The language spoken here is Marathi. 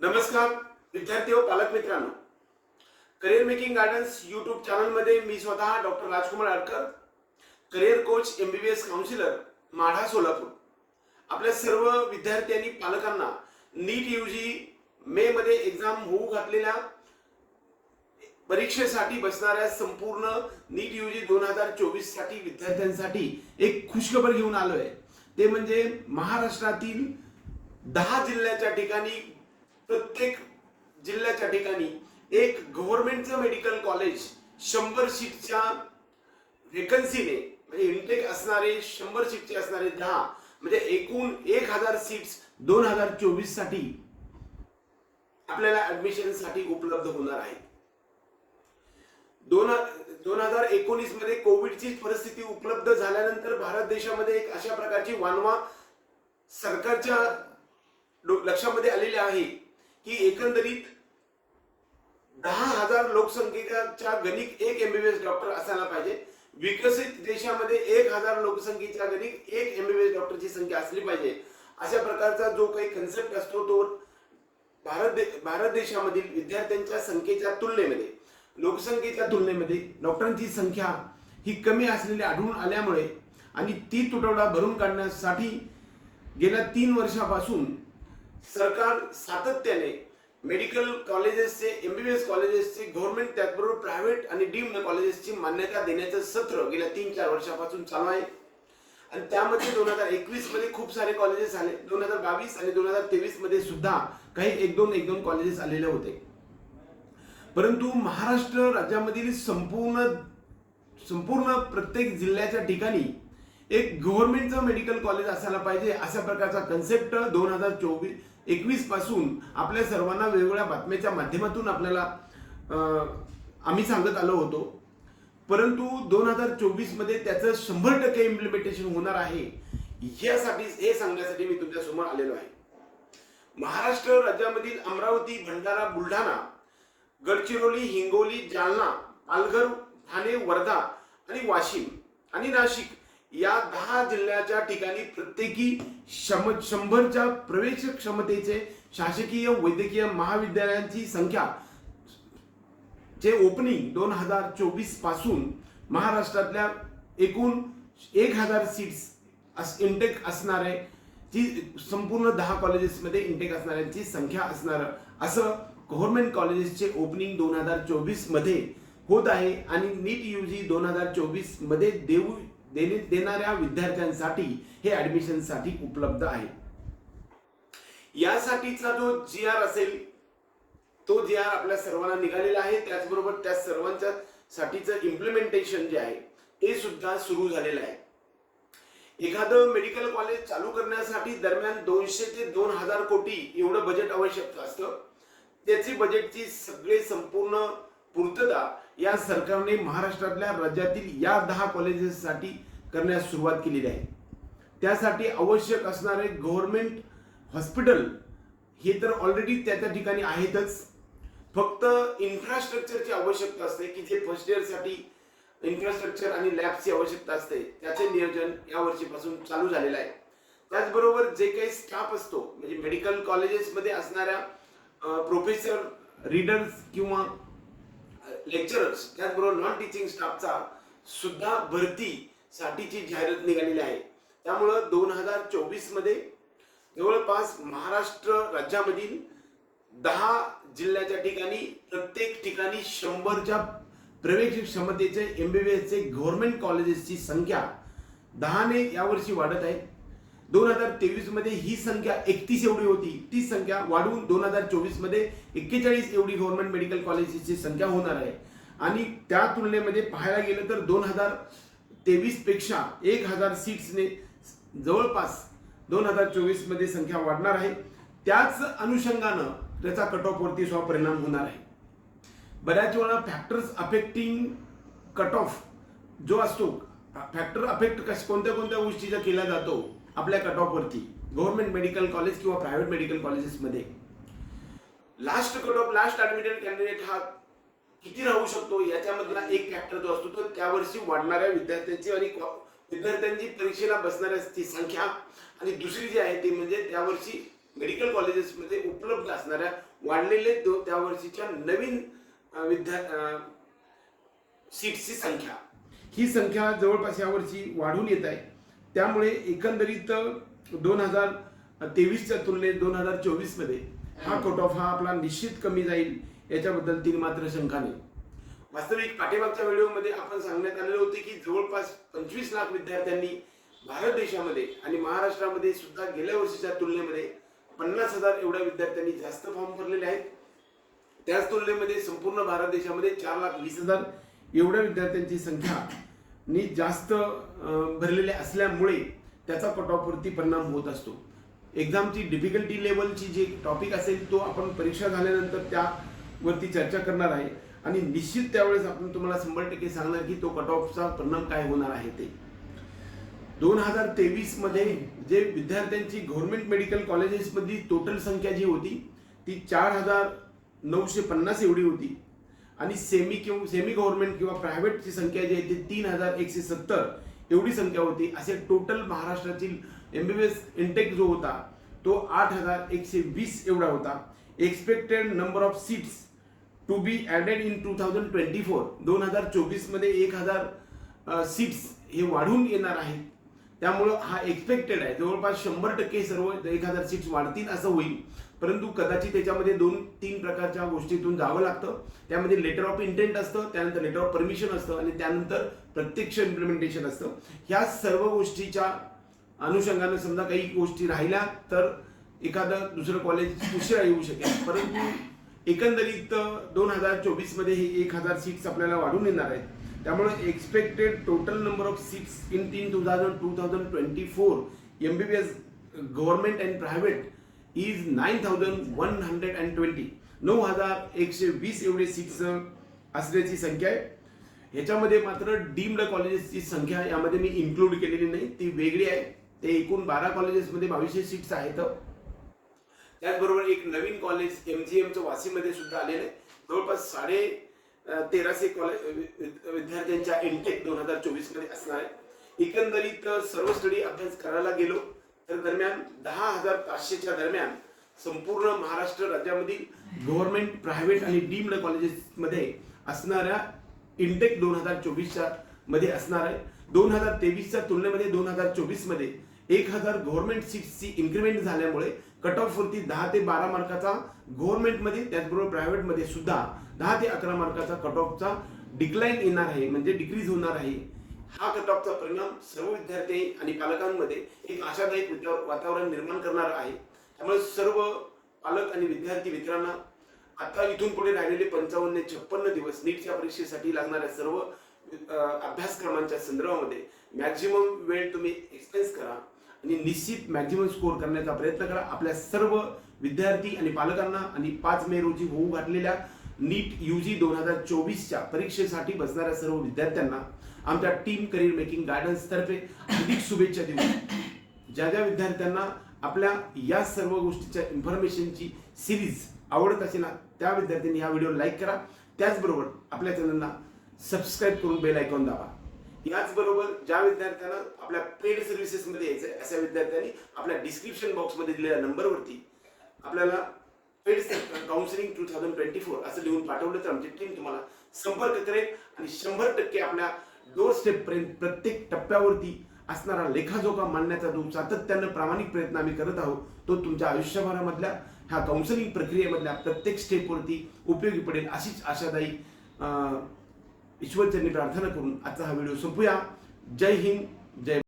नमस्कार विद्यार्थी व पालक मित्रांनो. करिअर मेकिंग गार्डन्स यूट्यूब चॅनलमध्ये मी स्वतः doctor Rajkumar Adkar career coach M B B S counsellor Madha Solapur. आपल्या सर्व विद्यार्थी आणि पालकांना नीट यू जी मे मध्ये एक्झाम होऊ घातलेल्या परीक्षेसाठी बसणाऱ्या संपूर्ण नीट यू जी दोन हजार चोवीससाठी विद्यार्थ्यांसाठी एक खुशखबर घेऊन आलोय. ते म्हणजे महाराष्ट्रातील दहा जिल्ह्याच्या ठिकाणी प्रत्येक जिल्ह्याच्या ठिकाणी एक गव्हर्नमेंटचं मेडिकल कॉलेज शंभर सीटच्या व्हेकन्सीने म्हणजे इंटेक असणारे शंभर सीटचे असणारे दहा म्हणजे एकूण एक हजार सीट्स दोन हजार चोवीससाठी आपल्याला ऍडमिशनसाठी उपलब्ध होणार आहेत दोन दोन हजार एकोणीसमध्ये कोविडची परिस्थिती उपलब्ध झाल्यानंतर भारत देशामध्ये एक अशा प्रकारची वानवा सरकारच्या लक्षामध्ये आलेली आहे. की एकंदरीत दहा हजार लोकसंख्येच्या गणिक एक एमबीबीएस डॉक्टर असायला पाहिजे. विकसित देशामध्ये एक हजार लोकसंख्येच्या गणिक एक एमबीबीएस डॉक्टरची संख्या असली पाहिजे. अशा प्रकारचा जो काही कन्सेप्ट असतो तो भारत दे भारत देशामधील विद्यार्थ्यांच्या संख्येच्या तुलनेमध्ये लोकसंख्येच्या तुलनेमध्ये डॉक्टरांची संख्या ही कमी असलेली आढळून आल्यामुळे आणि ती तुटवडा भरून काढण्यासाठी गेल्या तीन वर्षापासून सरकार सातत्याने मेडिकल कॉलेजेसचे एमबीबीएस कॉलेजेसचे गव्हर्नमेंट त्याचबरोबर प्रायव्हेट आणि डीम्ड कॉलेजेसची मान्यता देण्याचं सत्र गेल्या तीन चार वर्षापासून चालू आहे. आणि त्यामध्ये दोन हजार एकवीसमध्ये खूप सारे कॉलेजेस आले. दोन हजार बावीस आणि दोन हजार तेवीसमध्ये सुद्धा काही एक दोन एक दोन कॉलेजेस आलेले होते. परंतु महाराष्ट्र राज्यामधील संपूर्ण संपूर्ण प्रत्येक जिल्ह्याच्या ठिकाणी एक गव्हर्नमेंटचं मेडिकल कॉलेज असायला पाहिजे अशा प्रकारचा कन्सेप्ट दोन हजार चोवीस एकवीसपासून आपल्या सर्वांना वेगवेगळ्या बातम्याच्या माध्यमातून आपल्याला आम्ही सांगत आलो होतो. परंतु दोन हजार चोवीसमध्ये त्याचं शंभर टक्के इम्प्लिमेंटेशन होणार आहे. यासाठी हे सांगण्यासाठी मी तुमच्यासमोर आलेलो आहे. महाराष्ट्र राज्यामधील अमरावती भंडारा बुलढाणा गडचिरोली हिंगोली जालना पालघर ठाणे वर्धा आणि वाशिम आणि नाशिक या दहा जिल्ह्याच्या ठिकाणी प्रत्येकी शम शंभरच्या प्रवेश क्षमतेचे शासकीय वैद्यकीय महाविद्यालयांची संख्या चे ओपनिंग दोन हजार चोवीसपासून महाराष्ट्रातल्या एकूण एक हजार सीट्स इंटेक असणारे जी संपूर्ण दहा कॉलेजेसमध्ये इंटेक असणाऱ्यांची संख्या असणार असं गव्हर्नमेंट कॉलेजेसचे ओपनिंग दोन हजार चोवीसमध्ये होत आहे. आणि नीट यू जी दोन हजार चोवीसमध्ये देऊ देणे देणाऱ्या विद्यार्थ्यांसाठी हे ऍडमिशनसाठी उपलब्ध आहे. यासाठीचा जो जी आर असेल तो जी आर आपल्या सर्वांना निघालेला आहे. त्याचबरोबर त्या सर्वांच्या साठीचं इम्प्लिमेंटेशन जे आहे ते सुद्धा सुरू झालेलं आहे. एखादं मेडिकल कॉलेज चालू करण्यासाठी दरम्यान दोनशे ते दोन हजार कोटी एवढं बजेट आवश्यक असतं. त्याची बजेटची सगळे संपूर्ण पूर्तता या सरकारने महाराष्ट्रातल्या राज्यातील या दहा कॉलेजेससाठी करण्यास सुरुवात केलेली आहे. त्यासाठी आवश्यक असणारे गव्हर्मेंट हॉस्पिटल हे तर ऑलरेडी त्या त्या ठिकाणी आहेतच. फक्त इन्फ्रास्ट्रक्चरची आवश्यकता असते की जे फर्स्ट इयरसाठी इन्फ्रास्ट्रक्चर आणि लॅबची आवश्यकता असते त्याचे नियोजन या वर्षीपासून चालू झालेलं आहे. त्याचबरोबर जे काही स्टाफ असतो म्हणजे मेडिकल कॉलेजेसमध्ये असणाऱ्या प्रोफेसर रीडर्स किंवा लेक्चरर्स त्याचबरोबर नॉन टीचिंग स्टाफचा सुद्धा भरतीसाठीची जाहिरात निघालेली आहे. त्यामुळं दोन हजार चोवीसमध्ये जवळपास महाराष्ट्र राज्यामधील दहा जिल्ह्याच्या ठिकाणी प्रत्येक ठिकाणी शंभरच्या प्रवेश क्षमतेचे एमबीबीएसचे गव्हर्नमेंट कॉलेजेसची संख्या दहाने यावर्षी वाढत आहे. दोन हजार तेवीसमध्ये ही संख्या एकतीस एवढी होती. ती संख्या वाढवून दोन हजार चोवीसमध्ये एक्केचाळीस एवढी गव्हर्नमेंट मेडिकल कॉलेजेसची संख्या होणार आहे. आणि त्या तुलनेमध्ये पाहायला गेलं तर दोन हजार तेवीसपेक्षा एक हजार सीट्सने जवळपास दोन हजार चोवीसमध्ये संख्या वाढणार आहे. त्याच अनुषंगानं त्याचा कट ऑफ वरती सुद्धा परिणाम होणार आहे. बऱ्याच वेळा फॅक्टर्स अफेक्टिंग कट ऑफ जो असतो फॅक्टर अफेक्ट कश कोणत्या कोणत्या गोष्टीचा केला जातो आपल्या कट ऑफवरती गव्हर्नमेंट मेडिकल कॉलेज किंवा प्रायव्हेट मेडिकल कॉलेजेसमध्ये last cut off last admitted candidate हा किती राहू शकतो? याच्यामधला एक फॅक्टर जो असतो तो त्या वर्षी वाढणाऱ्या विद्यार्थ्यांची आणि विद्यार्थ्यांची परीक्षेला बसणाऱ्याची संख्या आणि दुसरी जी आहे ती म्हणजे त्या वर्षी मेडिकल कॉलेजेसमध्ये उपलब्ध असणाऱ्या वाढलेले तो त्या वर्षीच्या नवीन विद्या सीट्सची संख्या. ही संख्या जवळपास यावर्षी वाढून येत आहे. त्यामुळे एकंदरीत दोन हजार तेवीसच्या तुलनेत दोन हजार चोवीसमध्ये हा कट ऑफ हा आपला निश्चित कमी जाईल याच्याबद्दल तीन मात्र शंका नाही. वास्तविक पाठीमागच्या व्हिडिओमध्ये आपण सांगण्यात आलेले होते की जवळपास पंचवीस लाख विद्यार्थ्यांनी भारत देशामध्ये आणि महाराष्ट्रामध्ये सुद्धा गेल्या वर्षीच्या तुलनेमध्ये पन्नास हजार एवढ्या विद्यार्थ्यांनी जास्त फॉर्म भरलेले आहेत. त्याच तुलनेमध्ये संपूर्ण भारत देशामध्ये चार लाख वीस हजार एवढ्या विद्यार्थ्यांची संख्या नी जास्त भरलेले असल्यामुळे त्याचा कट ऑफवरती परिणाम होत असतो. एक्झामची डिफिकल्टी लेवलची जे टॉपिक असेल तो आपण परीक्षा झाल्यानंतर त्यावरती चर्चा करणार आहे. आणि निश्चित त्यावेळेस आपण तुम्हाला शंभर टक्के सांगणार की तो कट ऑफचा परिणाम काय होणार आहे ते. दोन हजार तेवीसमध्ये जे विद्यार्थ्यांची गव्हर्नमेंट मेडिकल कॉलेजेसमधली टोटल संख्या जी होती ती चार हजार नऊशे पन्नास एवढी होती. आणि सेमी किंवा सेमी गव्हर्नमेंट किंवा प्रायव्हेटची संख्या जी आहे ती तीन हजार एकशे सत्तर एवढी संख्या होती. असे टोटल महाराष्ट्रातील एम बी एस इंटेक जो होता तो आठ हजार एकशे वीस एवढा होता. Expected number of seats to be added in two thousand twenty four दोन हजार चोवीसमध्ये एक हजार सीट्स हे वाढून येणार आहेत. त्यामुळं हा एक्सपेक्टेड आहे. जवळपास शंभर टक्के सर्व एक हजार सीट्स वाढतील असं होईल. परंतु कदाचित त्याच्यामध्ये दोन तीन प्रकारच्या गोष्टीतून जावं लागतं. त्यामध्ये लेटर ऑफ इंटेंट असतं त्यानंतर लेटर ऑफ परमिशन असतं आणि त्यानंतर प्रत्यक्ष इम्प्लिमेंटेशन असतं. ह्या सर्व गोष्टीच्या अनुषंगानं समजा काही गोष्टी राहिल्या तर एखादं दुसरं कॉलेज उशिरा येऊ शकेल. परंतु एकंदरीत दोन हजार चोवीसमध्ये हे एक हजार सीट्स आपल्याला वाढून येणार आहेत. त्यामुळे expected total number of seats in तीन two thousand two thousand twenty four M B B S government and private is nine thousand one hundred and twenty नऊ हजार एकशे वीस एवढे सीट्स असण्याची संख्या आहे. ह्याच्यामध्ये मात्र डीम्ड कॉलेजेसची संख्या यामध्ये मी इन्क्लूड केलेली नाही. ती वेगळी आहे. ते एकूण बारा कॉलेजेसमध्ये बावीसशे सीट्स आहेत. त्याचबरोबर एक नवीन कॉलेज एम जी एमचं वाशीमध्ये सुद्धा आलेलं आहे. जवळपास साडे तेराशे कॉलेज विद्यार्थ्यांच्या एनटेक दोन हजार चोवीसमध्ये असणार आहे. एकंदरीत सर्व स्टडी अभ्यास करायला गेलो. तर दरम्यान दहा हजार पाचशेच्या दरम्यान संपूर्ण महाराष्ट्र राज्यामधील गव्हर्नमेंट प्रायव्हेट आणि डीम्ड कॉलेजेसमध्ये असणाऱ्या इंटेक दोन हजार चोवीसच्या मध्ये असणार आहे. दोन हजार तेवीसच्या तुलनेमध्ये दोन हजार चोवीसमध्ये एक हजार गव्हर्नमेंट सीट्सची इन्क्रीमेंट झाल्यामुळे कट ऑफ वरती दहा ते बारा मार्काचा गव्हर्नमेंटमध्ये त्याचबरोबर प्रायव्हेटमध्ये सुद्धा दहा ते अकरा मार्काचा कट ऑफचा डिक्लाईन येणार आहे. म्हणजे डिक्रीज होणार आहे. हा कट परिणाम सर्व विद्यार्थी आणि पालकांमध्ये एक आशादायक वातावरण निर्माण करणार आहे. त्यामुळे सर्व पालक आणि विद्यार्थी मित्रांना आता इथून पुढे राहिलेले पंचावन्न ते छप्पन्न दिवस नीटच्या परीक्षेसाठी लागणाऱ्या सर्व अभ्यासक्रमांच्या संदर्भामध्ये मॅक्झिमम वेळ तुम्ही एक्सपेन्स करा आणि निश्चित मॅक्झिमम स्कोअर करण्याचा प्रयत्न करा. आपल्या सर्व विद्यार्थी आणि पालकांना आणि पाच मे रोजी होऊ घातलेल्या नीट यू जी दोन हजार चोवीसच्या परीक्षेसाठी बसणाऱ्या सर्व विद्यार्थ्यांना आमच्या टीम करिअर मेकिंग गायडन्स तर्फे अधिक शुभेच्छा देऊ ज्या ज्या विद्यार्थ्यांना आपल्या या सर्व गोष्टीच्या इन्फॉर्मेशनची सिरीज आवडत असेल ना त्या विद्यार्थ्यांनी हा व्हिडिओ लाईक करा. त्याचबरोबर आपल्या चॅनलला सबस्क्राईब करून बेल आयकॉन दाबा. याचबरोबर ज्या विद्यार्थ्यांना आपल्या पेड सर्व्हिसेसमध्ये यायचं आहे अशा विद्यार्थ्यांनी आपल्या डिस्क्रिप्शन बॉक्समध्ये दिलेल्या नंबरवरती आपल्याला paid counselling two thousand twenty four असं लिहून पाठवलं तर आमची टीम तुम्हाला संपर्क करेल आणि शंभर टक्के आपल्या डोर स्टेप पर्यंत प्रत्येक टप्प्यावरती असणारा लेखाजोखा मांडण्याचा जो सातत्यानं प्रामाणिक प्रयत्न आम्ही करत आहोत तो तुमच्या आयुष्यभरामधल्या ह्या काउन्सिलिंग प्रक्रियेमधल्या प्रत्येक स्टेपवरती उपयोगी पडेल अशीच आशादायी अं, ईश्वरचरणी प्रार्थना करून आजचा हा व्हिडिओ संपूया. जय हिंद जय